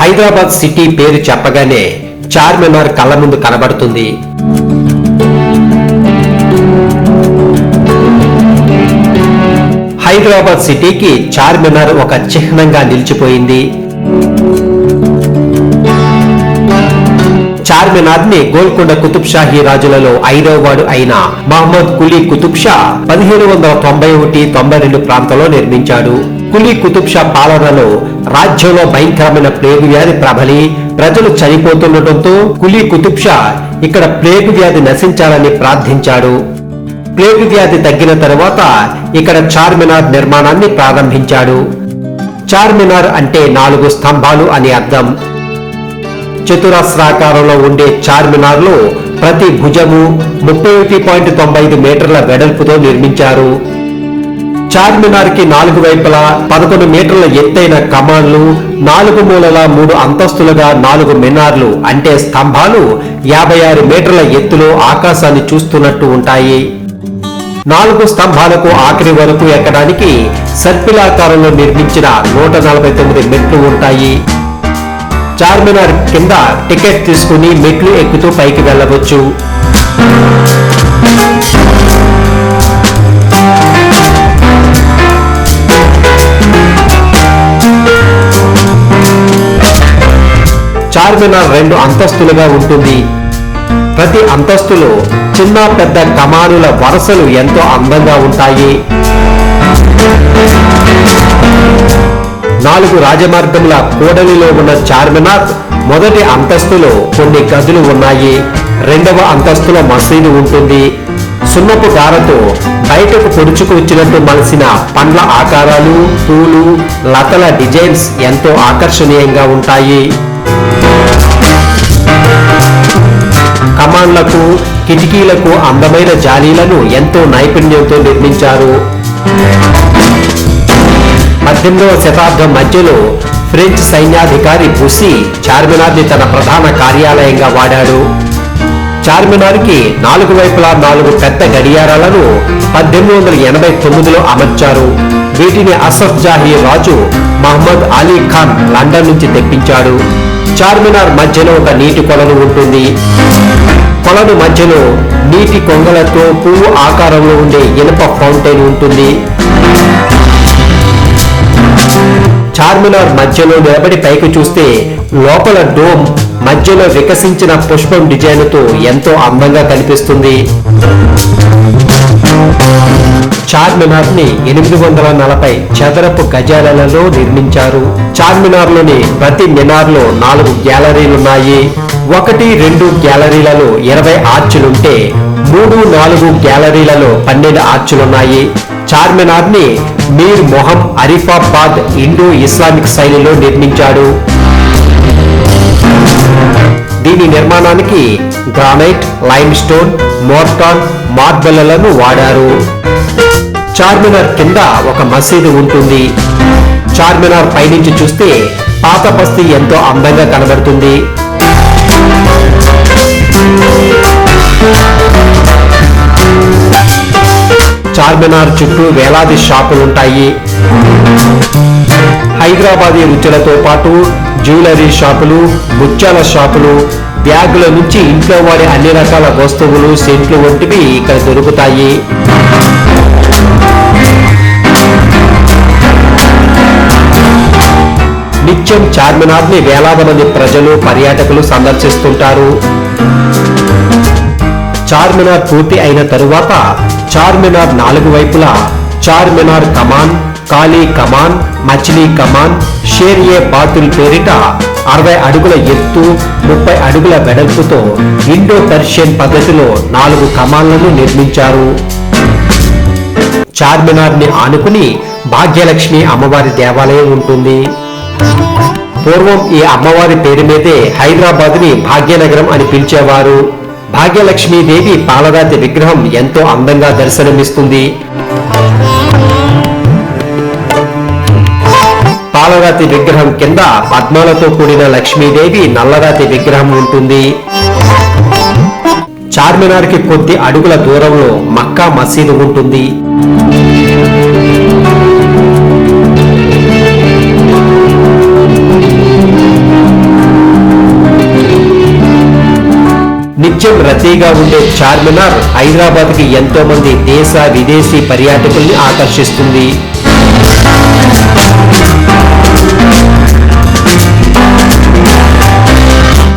Hyderabad city పేరు చెప్పగానే చార్మినార్ కళ్ళ ముందు కనబడుతుంది. హైదరాబాద్ సిటీకి చార్మినార్ ఒక చిహ్నంగా నిలిచిపోయింది. చార్మినార్ని గోల్కొండ కుతుబ్ షాహీ రాజులలో ఐదవ వాడు అయిన మహమ్మద్ కులీ కుతుబ్ షా పదిహేను వందల తొంభై ఒకటి తొంభై రెండు ప్రాంతంలో నిర్మించాడు. కులీ కుతుబ్ షా పాలనలో రాజ్యంలో భయంకరమైన ప్లేగు వ్యాధి ప్రబలి ప్రజలు చనిపోతుండటంతో కులీ కుతుబ్ షా ఇక్కడ ప్లేగు వ్యాధి నశించాలని ప్రార్థించాడు. ప్లేగు వ్యాధి తగ్గిన తరువాత ఇక్కడ చార్మినార్ నిర్మాణాన్ని ప్రారంభించాడు. చార్మినార్ అంటే నాలుగు స్తంభాలు అని అర్థం. చతురస్రాకారంలో ఉండే చార్మినార్లో ప్రతి భుజము ముప్పై ఒకటి పాయింట్ తొంభై ఐదు మీటర్ల వెడల్పుతో నిర్మించారు. చార్మినార్కి నాలుగు వైపులా పదకొండు మీటర్ల ఎత్తైన కమాన్లు నాలుగు మూలల మూడు అంతస్తులుగా నాలుగు మినార్లు అంటే స్తంభాలు యాభై ఆరు మీటర్ల ఎత్తులో ఆకాశాన్ని చూస్తున్నట్టు ఉంటాయి. నాలుగు స్తంభాలకు ఆఖరి వరకు ఎక్కడానికి సర్పిలాకారంలో నిర్మించిన నూట నలభై తొమ్మిది మెట్లు ఉంటాయి. చార్మినార్ కింద టికెట్ తీసుకుని మెట్లు ఎక్కుతూ పైకి వెళ్ళవచ్చు. చార్మినార్ రెండు అంతస్తులుగా ఉంటుంది. ప్రతి అంతస్తులో చిన్న పెద్ద కమానుల వరుసలు ఎంతో అందంగా ఉంటాయి. నాలుగు రాజమార్గముల కూడలిలో ఉన్న చార్మినార్ మొదటి అంతస్తులో కొన్ని గదులు ఉన్నాయి. రెండవ అంతస్తులో మసీదు ఉంటుంది. సున్నపు గారతో బయటకు పొడుచుకు వచ్చినట్టు మలిసిన పండ్ల ఆకారాలు పూలు లతల డిజైన్స్ ఎంతో ఆకర్షణీయంగా ఉంటాయి. కమాండ్లకు కిటికీలకు అందమైన జాలీలను ఎంతో నైపుణ్యంతో నిర్మించారు. పద్దెనిమిదవ శతాబ్దం మధ్యలో ఫ్రెంచ్ సైన్యాధికారి బుసి చార్మినార్ని తన ప్రధాన కార్యాలయంగా వాడాడు. చార్మినార్కి నాలుగు వైపులా నాలుగు పెద్ద గడియారాలను పద్దెనిమిది వందల ఎనభై తొమ్మిదిలో అమర్చారు. వీటిని అసఫ్ జాహీ రాజు మహమ్మద్ అలీ ఖాన్ లండన్ నుంచి తెప్పించాడు. చార్మినార్ మధ్యలో ఒక నీటి కొలను ఉంటుంది. కొలను మధ్యలో నీటి కొంగలతో పువ్వు ఆకారంలో ఉండే ఇనుప ఫౌంటైన్ ఉంటుంది. చార్మినార్ మధ్యలో నిలబడి పైకి చూస్తే లోపల డోమ్ మధ్యలో వికసించిన పుష్పం డిజైన్తో ఎంతో అందంగా కనిపిస్తుంది. చార్మినార్ని ఎనిమిది వందల నలభై చదరపు గజాలలో నిర్మించారు. చార్మినార్లోని ప్రతి మినార్లో నాలుగు గ్యాలరీలున్నాయి. ఒకటి రెండు గ్యాలరీలలో ఇరవై ఆర్చులుంటే మూడు నాలుగు గ్యాలరీలలో పన్నెండు ఆర్చులున్నాయి. చార్మినార్ని మీర్ మొహం అరిఫాబాద్ ఇండో ఇస్లామిక్ శైలిలో నిర్మించాడు. దీని నిర్మాణానికి గ్రానైట్ లైమ్ స్టోన్ మోర్టాన్ మార్బెల్లను వాడారు. చార్మినార్ కింద ఒక మసీదు ఉంటుంది. చార్మినార్ పైనుంచి చూస్తే పాత బస్తీ ఎంతో అందంగా కనబడుతుంది. చార్మినార్ చుట్టూ వేలాది షాపులుంటాయి. హైదరాబాదీ రుచులతో పాటు జ్యువెలరీ షాపులు ముత్యాల షాపులు బ్యాగుల నుంచి ఇంట్లో వాడే అన్ని రకాల వస్తువులు సెంట్లు వంటివి ఇక్కడ దొరుకుతాయి. నిత్యం చార్మినార్ని వేలాది మంది ప్రజలు పర్యాటకులు సందర్శిస్తుంటారు. చార్మినార్ పూర్తి అయిన తరువాత చార్మినార్ నాలుగు వైపులా చార్మినార్ కమాన్ కాళీ కమాన్ మచిలీ కమాన్ షేర్ ఏ బాతుల్ పేరిట అరవై అడుగుల ఎత్తు ముప్పై అడుగుల వెడల్పుతో ఇండో పర్షియన్ పద్ధతిలో నాలుగు కమాన్లను నిర్మించారు. చార్మినార్ని ఆనుకుని భాగ్యలక్ష్మి అమ్మవారి దేవాలయం ఉంటుంది. పూర్వం ఈ అమ్మవారి పేరు మీదే హైదరాబాద్ని భాగ్యనగరం అని పిలిచేవారు. భాగ్యలక్ష్మీదేవి పాలరాతి విగ్రహం ఎంతో అందంగా దర్శనమిస్తుంది. పాలరాతి విగ్రహం కింద పద్మాలతో కూడిన లక్ష్మీదేవి నల్లరాతి విగ్రహం ఉంటుంది. చార్మినార్కి కొద్ది అడుగుల దూరంలో మక్కా మసీదు ఉంటుంది. నిత్యం రద్దీగా ఉండే చార్మినార్ హైదరాబాద్కి ఎంతో మంది దేశ విదేశీ పర్యాటకుల్ని ఆకర్షిస్తుంది.